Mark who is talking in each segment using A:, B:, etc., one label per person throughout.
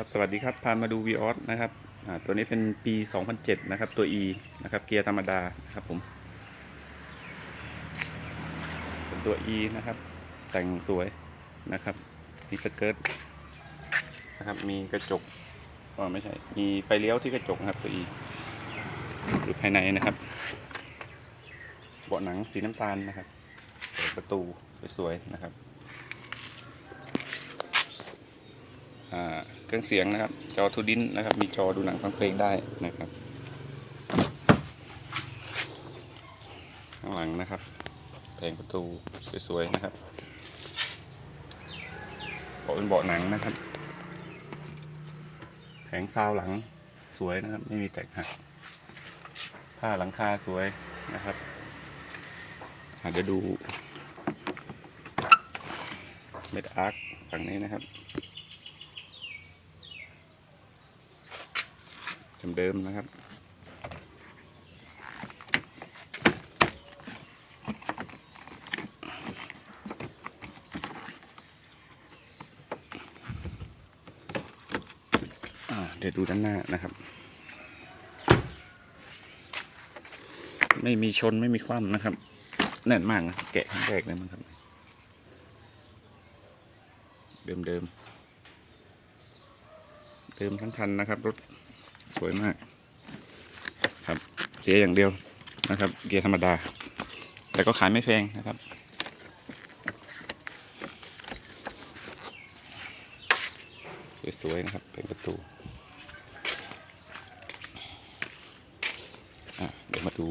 A: ครับสวัสดีครับพามาดู v ีออสนะครับตัวนี้เป็นปี 2007 นะครับ ตัว E นะครับ เกียร์ธรรมดานะครับผมเป็นตัว E นะครับ แต่งสวยนะครับ มีสเกิร์ตนะครับ มีกระจกอ๋อไม่ใช่ มีไฟเลี้ยวที่กระจกนะครับตัว E หรือภายในนะครับ เบาะหนังสีน้ำตาลนะครับเปิดประตูสวยๆนะครับ อ่า เครื่องเสียงนะครับ จอทูดินนะครับ มีจอดูหนังฟังเพลงได้นะครับ ข้างหลังนะครับแผงประตูสวยๆนะครับเบาะเป็นเบาะหนังนะครับ แผงซาวหลังสวยนะครับ ไม่มีแตกหักผ้าหลังคาสวยนะครับอาจจะเดี๋ยวดูเม็ดอาร์คฝั่งนี้นะครับ เดิมๆนะครับเดี๋ยวดูด้านหน้านะครับ ไม่มีชนไม่มีคว่ำนะครับ แน่นมากนะแกะครั้งแรกเลยมั้งครับ เดิมๆเดิมทั้งคันนะครับ รถ สวยมาก ครับเสียร์อย่างเดียวนะครับ เกียร์ธรรมดา แต่ก็ขายไม่แพงนะครับสวยๆนะครับ เป็นประตูอะเดี๋ยวมาดู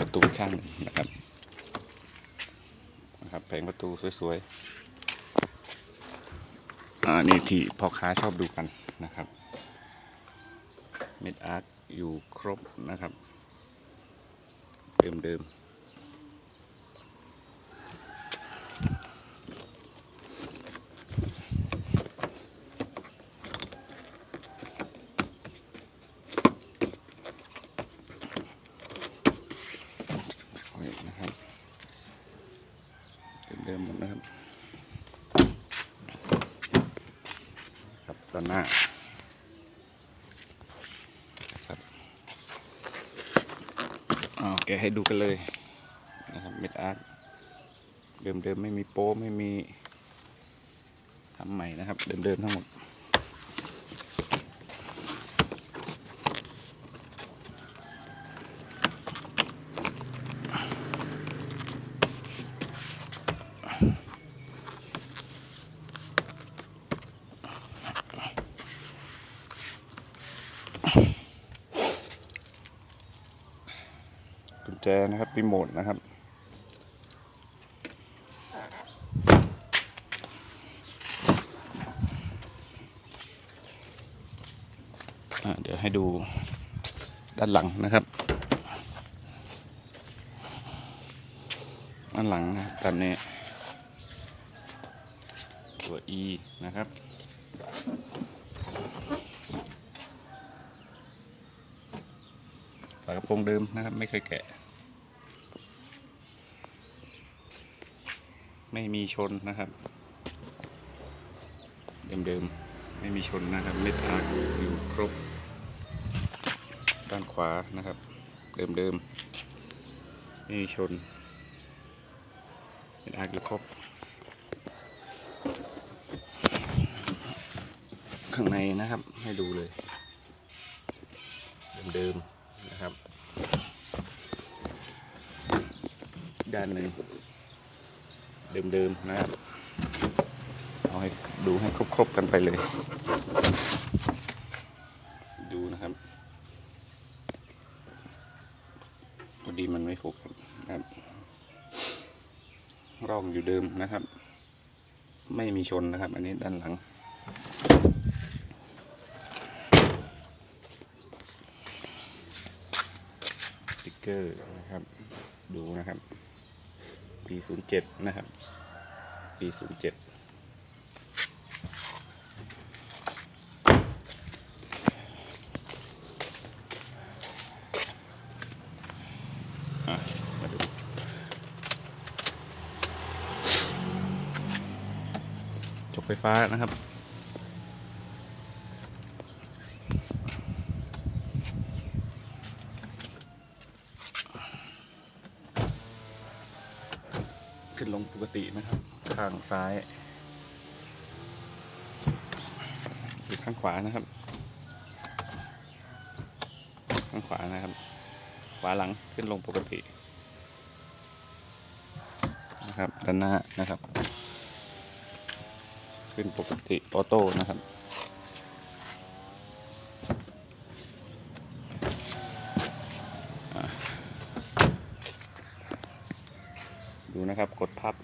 A: ประตูข้างหนึ่งนะครับนะครับแผงประตูสวยๆอ่านี่ที่พ่อค้าชอบดูกันนะครับ เม็ดอาร์ตอยู่ครบนะครับเดิมเดิมนะครับเดิมเดิมหมดนะครับ ครับด้านหน้า อ๋อ แกะให้ดูกันเลยนะครับเม็ดอาร์ตเดิมๆไม่มีโป้ไม่มีทำใหม่นะครับ เดิมๆทั้งหมด แจนะครับรีโมทนะครับ เดี๋ยวให้ดูด้านหลังนะครับ ด้านหลังนะตามนี้ ตัว E นะครับฝากระโปรงเดิมนะครับ ไม่เคยแกะ ไม่มีชนนะครับ เดิมๆ ไม่มีชนนะครับเม็ดอาร์อยู่ครบ ด้านขวานะครับ เดิมๆ ไม่มีชนเม็ดอาร์อยู่ครบ ข้างในนะครับให้ดูเลย เดิมๆ นะครับ ด้านหนึ่ง เดิมๆนะครับเอาให้ดูให้ครบๆกันไปเลย ดูนะครับพอดีมันไม่โฟกัสนะครับร่องอยู่เดิมนะครับ ไม่มีชนนะครับ อันนี้ด้านหลังสติ๊กเกอร์นะครับ ดูนะครับ ปีศูนย์เจ็ดนะครับ ปีศูนย์เจ็ดมาดูจกไฟฟ้านะครับ ลงปกตินะครับ ข้างซ้ายหรือข้างขวานะครับ ข้างขวานะครับ ขวาหลังขึ้นลงปกติ นะครับด้านหน้านะครับ ขึ้นปกติออโต้นะครับ ดูนะครับ กดพับ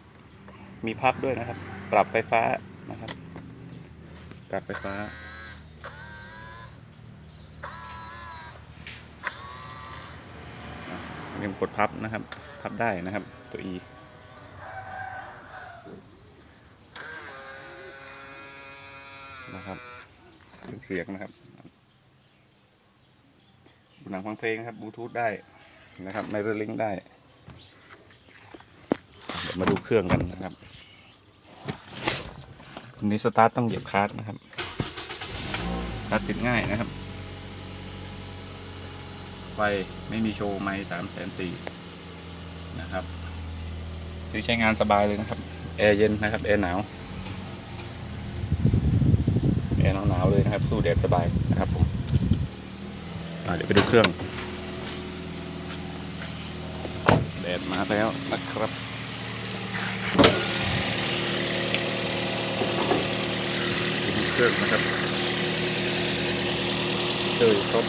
A: มีพับด้วยนะครับ ปรับไฟฟ้านะครับ ปรับไฟฟ้า เรียมกดพับนะครับ พับได้นะครับ ตัว E นะครับเสียงนะครับดูหนังฟังเพลงครับบลูทูธได้นะครับไมเรอร์ลิงได้ มาดูเครื่องกันนะครับอันนี้สตาร์ทต้องเหยียบคลัตช์นะครับคลัตช์ติดง่ายนะครับ ไฟไม่มีโชว์ไม้สามแสนสี่นะครับ ซื้อใช้งานสบายเลยนะครับ แอร์เย็นนะครับ แอร์หนาว แอร์หนาวๆเลยนะครับ สู้แดดสบายนะครับผมเดี๋ยวไปดูเครื่องแดดมาแล้วนะครับ เครื่องนะครับเจอครบ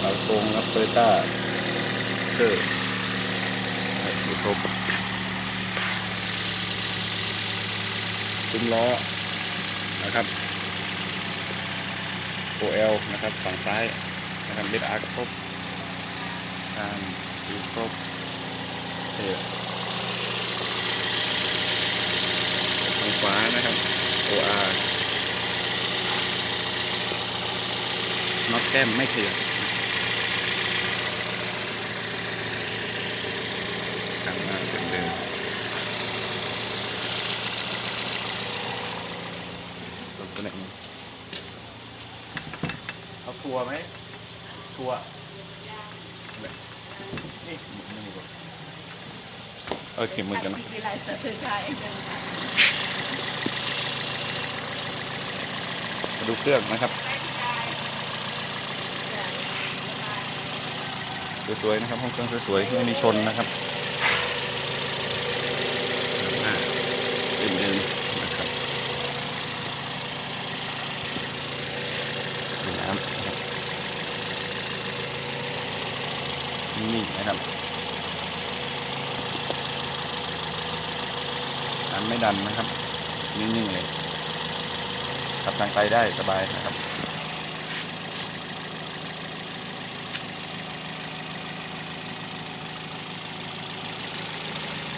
A: หลายโครงครับโตโยต้าเตอครบซุ้มล้อนะครับ OL นะครับฝั่งซ้ายนะครับเบสอาร์ครบทางอยู่ครบเออทางขวานะครับ OR น็อตแก้มไม่เถื่อนทำงานเดิมเดิมรถตัวไหนเอาทัวไหมทัวนี่หมุนนี่ก่อเออเข็มมือกันนะดูเครื่องนะครับ สวยๆนะครับห้องเครื่องสวยๆไม่มีชนนะครับเดิมๆนะครับดูน้ำนะครับนี่นะครับน้ำไม่ดันนะครับ นิ่งๆเลยขับทางไกลได้สบายนะครับ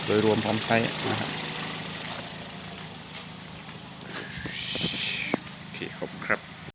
A: โดยรวมพร้อมใช้นะครับ